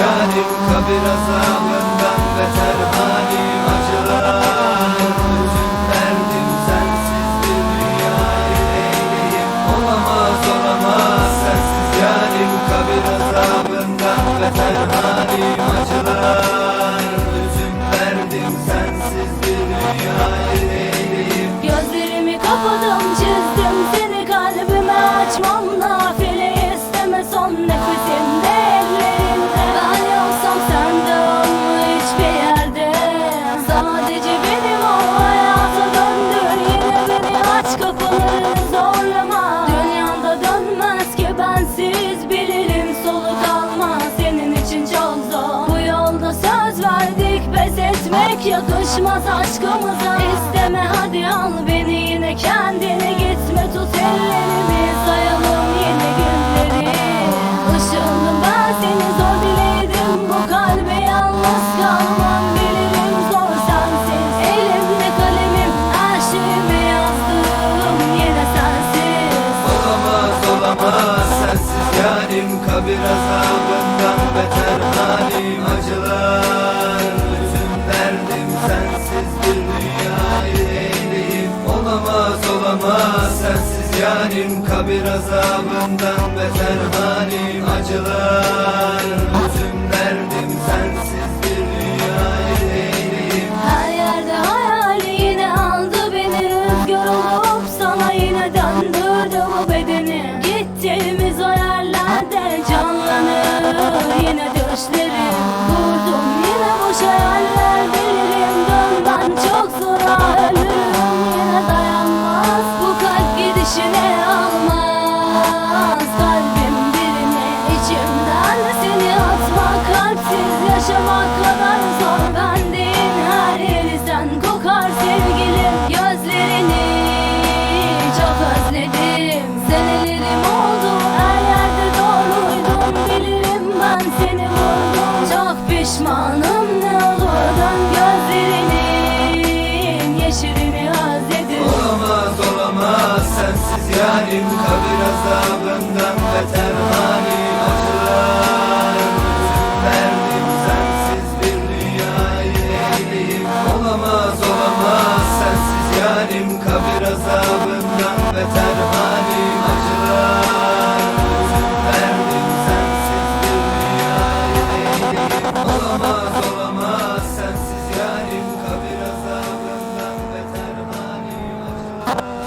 kabir azabından beter halim acılar Bütün derdim sensiz bir dünyayı eyleyim Olamaz olamaz sensiz yarim. Kabir azabından beter halim acılar Bütün derdim sensiz bir dünyayı pes etmek yakışmaz aşkımıza. İsteme hadi al beni yine. Kendine gitme tut ellerimi. Sayalım yine günleri. Işığındım ben seni zor dileydim bu kalbe yalnız kalmam. Bilirim zor sensiz. Elimde kalemim her şeyimi yazdım yine sensiz. Olamaz olamaz. Sensiz yarim kabir azabından Olamaz olamaz. Sensiz yarim kabir azabından beter halim acılar. Bütün derdim sensiz bir dünyayı eyleyim Her yerde hayali yine aldı beni. Rüzgar olup sana yine döndürdü bu bedeni. Gittiğimiz o yerlerde canlanır yine düşlerim yaşamak kadar zor. Bendin Her yeri sen kokar sevgilim. Gözlerini çok özledim. Senelerim oldu her yerde doğruydum. Bilirim ben seni vurdum Çok pişmanım ne olur. Dön gözlerinin Yeşilini özledim. Olamaz olamaz. Sensiz yarim kabir azabından beter halim